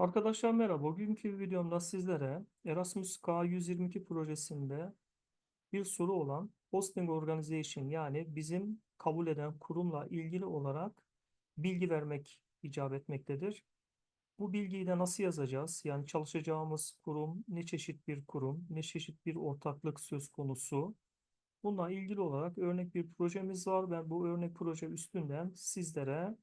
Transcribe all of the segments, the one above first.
Arkadaşlar merhaba. Bugünkü videomda sizlere Erasmus K122 projesinde bir soru olan Hosting Organization yani bizim kabul eden kurumla ilgili olarak bilgi vermek icap etmektedir. Bu bilgiyi de nasıl yazacağız? Yani çalışacağımız kurum ne çeşit bir kurum, ne çeşit bir ortaklık söz konusu. Bununla ilgili olarak örnek bir projemiz var. Ben bu örnek proje üstünden sizlere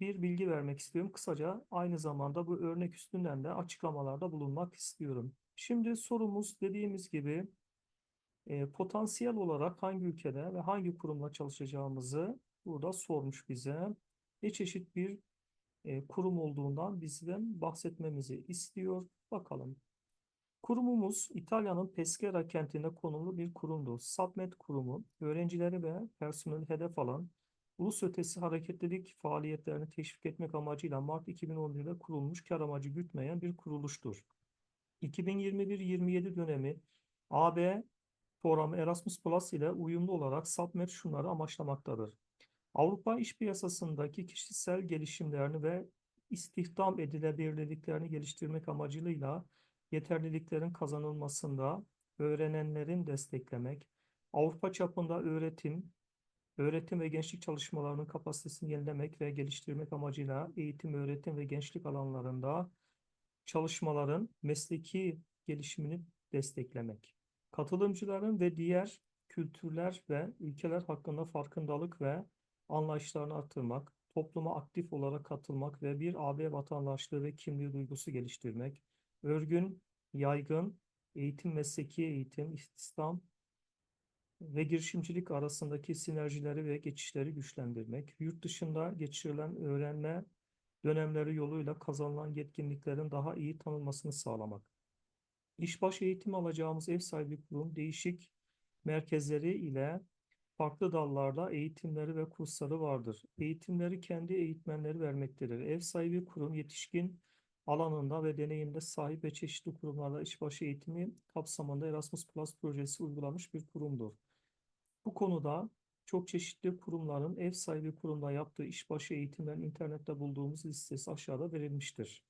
bir bilgi vermek istiyorum. Kısaca aynı zamanda bu örnek üstünden de açıklamalarda bulunmak istiyorum. Şimdi sorumuz dediğimiz gibi potansiyel olarak hangi ülkede ve hangi kurumla çalışacağımızı burada sormuş bize. Ne çeşit bir kurum olduğundan bizden bahsetmemizi istiyor. Bakalım. Kurumumuz İtalya'nın Pescara kentinde konumlu bir kurumdur. Submed kurumu, öğrencileri ve personeli hedef alan ulus ötesi hareketlilik faaliyetlerini teşvik etmek amacıyla Mart 2011'de kurulmuş kar amacı gütmeyen bir kuruluştur. 2021-27 dönemi AB programı Erasmus Plus ile uyumlu olarak Submed şunları amaçlamaktadır. Avrupa İş Piyasasındaki kişisel gelişimlerini ve istihdam edilebilirliklerini geliştirmek amacıyla yeterliliklerin kazanılmasında öğrenenlerin desteklemek, Avrupa çapında öğretim, öğretim ve gençlik çalışmalarının kapasitesini yenilemek ve geliştirmek amacıyla eğitim, öğretim ve gençlik alanlarında çalışmaların mesleki gelişimini desteklemek. Katılımcıların ve diğer kültürler ve ülkeler hakkında farkındalık ve anlayışlarını artırmak, topluma aktif olarak katılmak ve bir AB vatandaşlığı ve kimliği duygusu geliştirmek, örgün, yaygın, eğitim, mesleki eğitim, istihdam ve girişimcilik arasındaki sinerjileri ve geçişleri güçlendirmek, yurt dışında geçirilen öğrenme dönemleri yoluyla kazanılan yetkinliklerin daha iyi tanınmasını sağlamak. İşbaşı eğitim alacağımız ev sahibi kurum değişik merkezleri ile farklı dallarda eğitimleri ve kursları vardır. Eğitimleri kendi eğitmenleri vermektedir. Ev sahibi kurum yetişkin alanında ve deneyimde sahip ve çeşitli kurumlarda işbaşı eğitimi kapsamında Erasmus Plus projesi uygulamış bir kurumdur. Bu konuda çok çeşitli kurumların ev sahibi kurumda yaptığı işbaşı eğitimlerin internette bulduğumuz listesi aşağıda verilmiştir.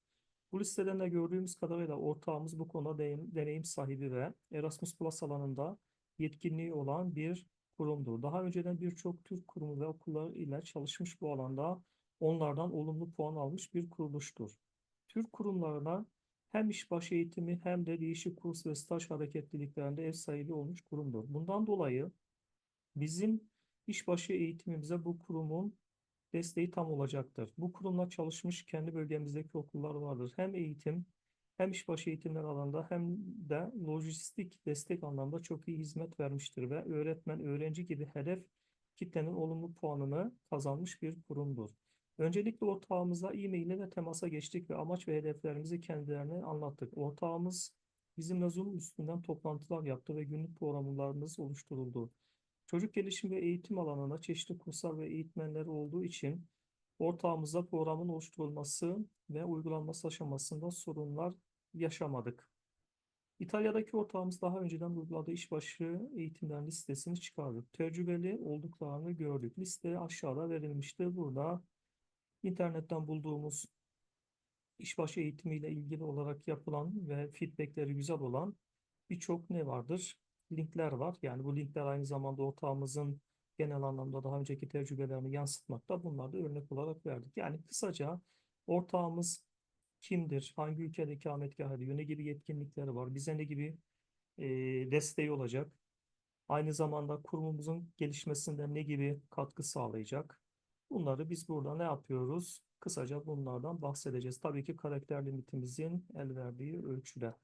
Bu listeden de gördüğümüz kadarıyla ortağımız bu konuda deneyim, sahibi ve Erasmus Plus alanında yetkinliği olan bir kurumdur. Daha önceden birçok Türk kurumu ve okulları ile çalışmış bu alanda onlardan olumlu puan almış bir kuruluştur. Türk kurumlarına hem işbaşı eğitimi hem de değişik kurs ve staj hareketliliklerinde ev sahibi olmuş kurumdur. Bundan dolayı bizim işbaşı eğitimimize bu kurumun desteği tam olacaktır. Bu kurumla çalışmış kendi bölgemizdeki okullar vardır. Hem eğitim hem işbaşı eğitimler alanında hem de lojistik destek anlamda çok iyi hizmet vermiştir ve öğretmen, öğrenci gibi hedef kitlenin olumlu puanını kazanmış bir kurumdur. Öncelikle ortağımızla e-mail ile temasa geçtik ve amaç ve hedeflerimizi kendilerine anlattık. Ortağımız bizimle Zoom üstünden toplantılar yaptı ve günlük programlarımız oluşturuldu. Çocuk gelişim ve eğitim alanında çeşitli kurslar ve eğitmenler olduğu için ortağımızda programın oluşturulması ve uygulanması aşamasında sorunlar yaşamadık. İtalya'daki ortağımız daha önceden uyguladığı işbaşı eğitimlerin listesini çıkardık. Tecrübeli olduklarını gördük. Liste aşağıda verilmiştir. Burada internetten bulduğumuz işbaşı eğitimiyle ilgili olarak yapılan ve feedbackleri güzel olan birçok ne vardır? Linkler var. Yani bu linkler aynı zamanda ortağımızın genel anlamda daha önceki tecrübelerini yansıtmakta. Bunları da örnek olarak verdik. Yani kısaca ortağımız kimdir? Hangi ülkede ikametgah ediyor? Ne gibi yetkinlikleri var? Bize ne gibi e, desteği olacak? Aynı zamanda kurumumuzun gelişmesinde ne gibi katkı sağlayacak? Bunları biz burada ne yapıyoruz? Kısaca bunlardan bahsedeceğiz. Tabii ki karakter limitimizin el verdiği ölçüde.